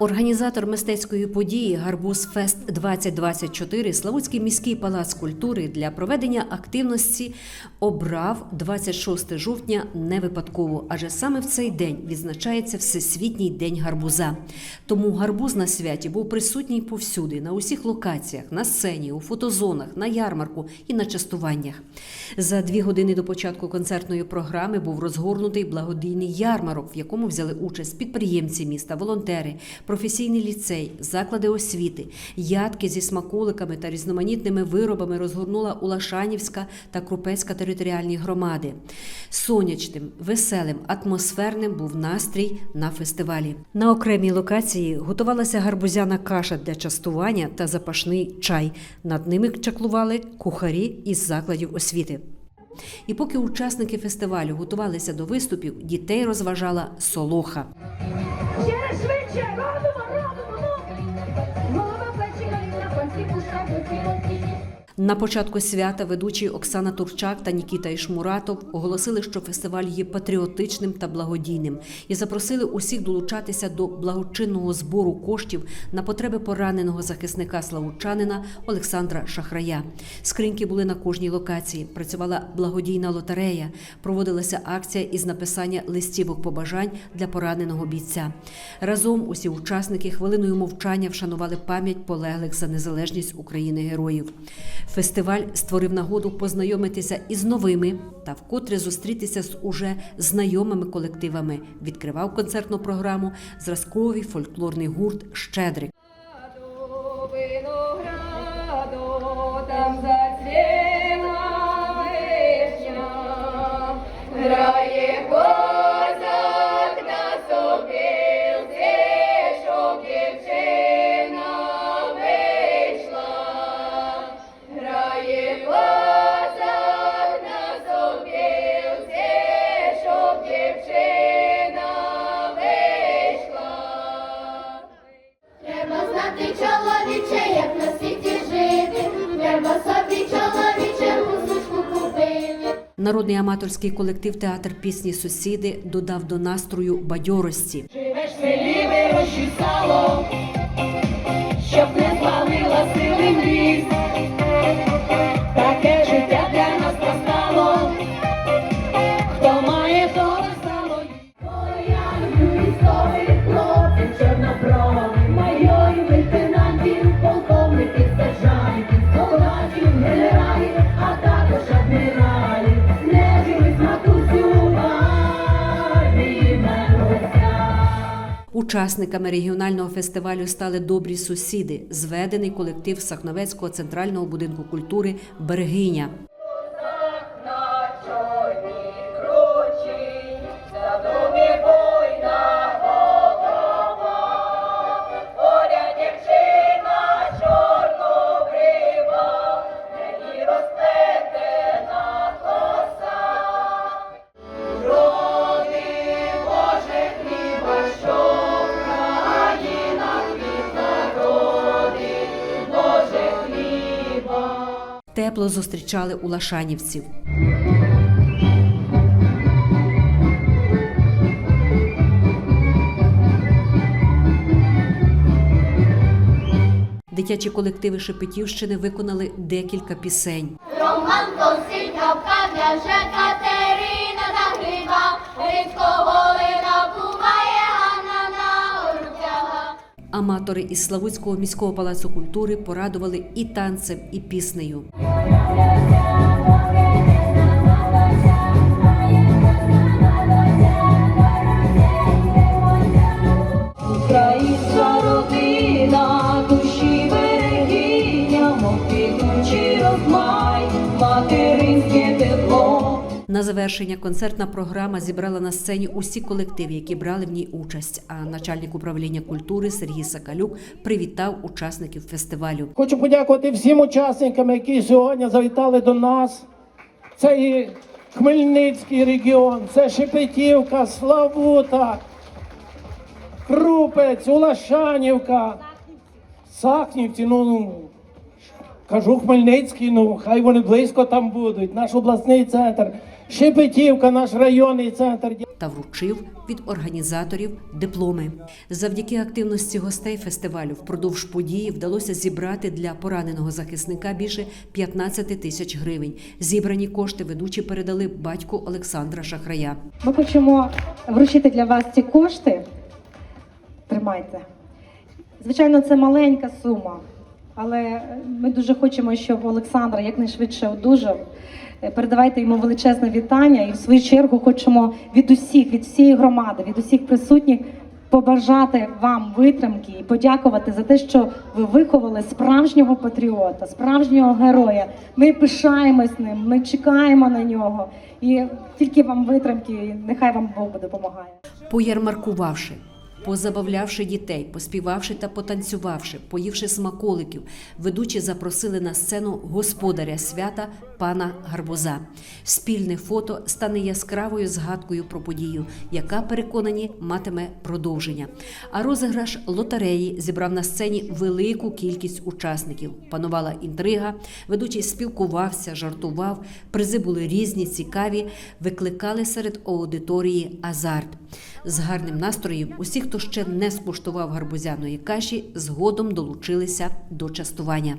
Організатор мистецької події Гарбуз Фест 2024 Славутський міський палац культури для проведення активності обрав 26 жовтня не випадково, адже саме в цей день відзначається Всесвітній день гарбуза. Тому гарбуз на святі був присутній повсюди, на усіх локаціях, на сцені, у фотозонах, на ярмарку і на частуваннях. За дві години до початку концертної програми був розгорнутий благодійний ярмарок, в якому взяли участь підприємці міста, волонтери, професійний ліцей, заклади освіти, ядки зі смаколиками та різноманітними виробами розгорнула Улашанівська та Крупецька територіальні громади. Сонячним, веселим, атмосферним був настрій на фестивалі. На окремій локації готувалася гарбузяна каша для частування та запашний чай. Над ними чаклували кухарі із закладів освіти. І поки учасники фестивалю готувалися до виступів, дітей розважала солоха. Ще швидше, робимо, робимо, ну! Голова, плечі, коліна, пальці, пуша, руки, руки. На початку свята ведучі Оксана Турчак та Нікіта Ішмуратов оголосили, що фестиваль є патріотичним та благодійним і запросили усіх долучатися до благочинного збору коштів на потреби пораненого захисника славучанина Олександра Шахрая. Скриньки були на кожній локації. Працювала благодійна лотерея, проводилася акція із написання листівок побажань для пораненого бійця. Разом усі учасники хвилиною мовчання вшанували пам'ять полеглих за незалежність України героїв. Фестиваль створив нагоду познайомитися із новими та вкотре зустрітися з уже знайомими колективами. Відкривав концертну програму зразковий фольклорний гурт Щедрик. Народний аматорський колектив театр пісні Сусіди додав до настрою бадьорості. Живеш в селі, вирощуй сало, щоб не звалила сили мріз. Учасниками регіонального фестивалю стали добрі сусіди, зведений колектив Сахновецького центрального будинку культури Берегиня. Тепло зустрічали улашанівців. Дитячі колективи Шепетівщини виконали декілька пісень. Роман Косилька, княже Катерина та Рідко Волина орутяга. Аматори із Славутського міського палацу культури порадували і танцем, і піснею. На завершення концертна програма зібрала на сцені усі колективи, які брали в ній участь. А начальник управління культури Сергій Сакалюк привітав учасників фестивалю. Хочу подякувати всім учасникам, які сьогодні завітали до нас. Це і Хмельницький регіон, це Шепетівка, Славута, Крупець, Улашанівка, Сахнівці. Ну, ну, кажу Хмельницький, ну хай вони близько там будуть. Наш обласний центр. Шепетівка, наш районний центр. та вручив від організаторів дипломи. Завдяки активності гостей фестивалю впродовж події вдалося зібрати для пораненого захисника більше 15 тисяч гривень. Зібрані кошти ведучі передали батьку Олександра Шахрая. Ми хочемо вручити для вас ці кошти. Тримайте. Звичайно, це маленька сума, але ми дуже хочемо, щоб Олександр якнайшвидше одужав. Е, Передавайте йому величезне вітання і в свою чергу хочемо від усіх, від всієї громади, від усіх присутніх побажати вам витримки і подякувати за те, що ви виховали справжнього патріота, справжнього героя. Ми пишаємось ним, ми чекаємо на нього. І тільки вам витримки, і нехай вам Бог допомагає. Поярмаркувавши, позабавлявши дітей, поспівавши та потанцювавши, поївши смаколиків, ведучі запросили на сцену господаря свята пана Гарбуза. Спільне фото стане яскравою згадкою про подію, яка переконані матиме продовження. А розіграш лотереї зібрав на сцені велику кількість учасників. Панувала інтрига, ведучий спілкувався, жартував, призи були різні, цікаві, викликали серед аудиторії азарт. З гарним настроєм усі, хто ще не скуштував гарбузяної каші, згодом долучилися до частування.